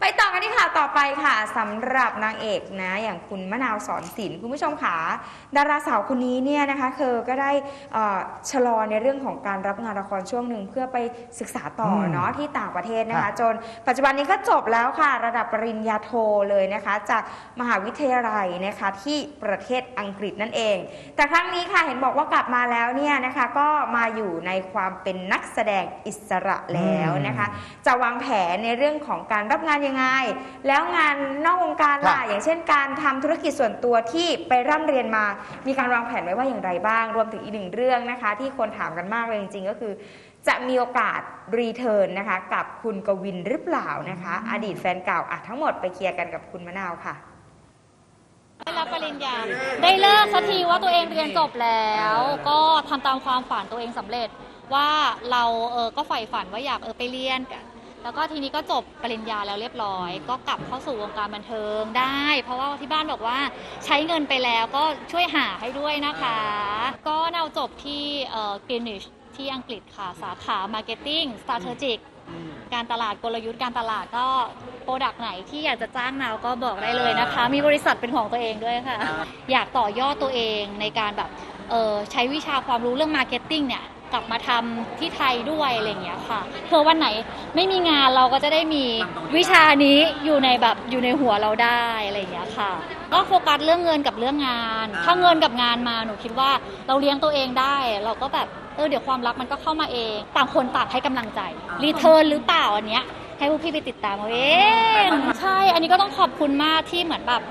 ไปต่อกันที่ข่าวต่อไปค่ะสำหรับนางเอกนะ อย่างคุณมะนาวสอนศิลป์คุณผู้ชมค่ะดาราสาวคนนี้เนี่ยนะคะเธอก็ได้เอ่อชะลอในเรื่องของการรับงานละครช่วงหนึ่งเพื่อไปศึกษาต่ออมเนาะที่ต่างประเทศนะคะค่ะจนปัจจุบันนี้ก็จบแล้วค่ะ ระดับปริญญาโทเลยนะคะ จากมหาวิทยาลัยนะคะที่ประเทศอังกฤษนั่นเอง แต่ครั้งนี้ค่ะเห็นบอกว่ากลับมาแล้วเนี่ยนะคะก็มาอยู่ในความเป็นนักแสดงอิสระแล้วนะคะ จะวางแผนในเรื่องของการรับงานยังไง แล้วงานนอกวงการล่ะค่ะ อย่างเช่นการทำธุรกิจส่วนตัวที่ไปร่ำเรียนมา มีการวางแผนไว้ว่าอย่างไรบ้าง รวมถึงอีกหนึ่งเรื่องนะคะ ที่คนถามกันมากเลยจริงๆ ก็คือ จะมีโอกาสรีเทิร์นนะคะ กับคุณกวินหรือเปล่านะคะ อดีตแฟนเก่าอะทั้งหมดไปเคลียร์กันกับคุณมะนาวค่ะ ได้รับปริญญา ได้เลิกสักทีว่าตัวเองเรียนจบแล้ว ก็ทำตามความฝันตัวเองสำเร็จว่าเราเออก็ใฝ่ฝันว่าอยากเออไปเรียนกัน แล้วก็ทีนี้ก็จบปริญญาแล้วเรียบร้อย ก็กลับเข้าสู่วงการบันเทิงได้ เพราะว่าที่บ้านบอกว่าใช้เงินไปแล้วก็ช่วยหาให้ด้วยนะคะ ก็เราจบที่เอ่อกรีนิชที่อังกฤษค่ะ สาขา Marketing Strategic การตลาดกลยุทธ์การตลาดก็โปรดักต์ไหนที่อยากจะจ้างเราก็บอกได้เลยนะคะ มีบริษัทเป็นของตัวเองด้วยค่ะ อยากต่อยอดตัวเองในการแบบเออใช้วิชาความรู้เรื่องมาร์เก็ตติ้งเนี่ย กลับมาทำที่ไทยด้วยอะไรอย่างเงี้ยค่ะเพื่อวันไหนไม่มีงานเราก็จะได้มีวิชานี้อยู่ในแบบอยู่ในหัวเราได้อะไรอย่างเงี้ยค่ะ ก็โฟกัสเรื่องเงินกับเรื่องงาน ถ้าเงินกับงานมาหนูคิดว่าเราเลี้ยงตัวเองได้ เราก็แบบเออเดี๋ยวความรักมันก็เข้ามาเองต่างคนต่างให้กำลังใจรีเทิร์นหรือเปล่าอันเนี้ยให้พวกพี่ไปติดตามเอาเองใช่ อันนี้ก็ต้องขอบคุณมากที่เหมือนแบบ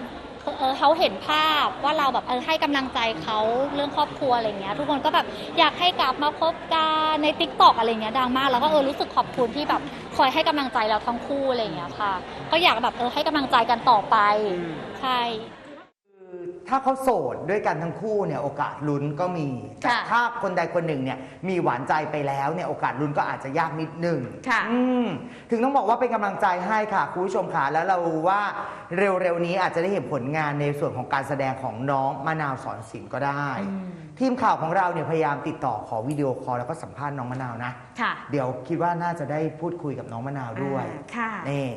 เออเขาเห็นภาพว่าเราแบบเออให้กำลังใจเขาเรื่องครอบครัวอะไรเงี้ยทุกคนก็แบบอยากให้กลับมาคบกันในทิกตอกอะไรเงี้ยดังมากแล้วก็เออรู้สึกขอบคุณที่แบบคอยให้กำลังใจเราทั้งคู่อะไรเงี้ยค่ะ ก็อยากแบบเออให้กำลังใจกันต่อไปใช่คือ ถ้าเขาโสดด้วยกันทั้งคู่เนี่ยโอกาสลุ้นก็มีแต่ค่ะถ้าคนใดคนหนึ่งเนี่ยมีหวานใจไปแล้วเนี่ยโอกาสลุ้นก็อาจจะยากนิดหนึ่งค่ะ อืมถึงต้องบอกว่าเป็นกำลังใจให้ค่ะคุณผู้ชมค่ะแล้วเราว่าเร็วๆนี้อาจจะได้เห็นผลงานในส่วนของการแสดงของน้องมะนาวสอนศิลป์ก็ได้อืมทีมข่าวของเราเนี่ยพยายามติดต่อขอวิดีโอคอลแล้วก็สัมภาษณ์น้องมะนาวนะ ค่ะ เดี๋ยวคิดว่าน่าจะได้พูดคุยกับน้องมะนาวด้วยอ่าค่ะ นี่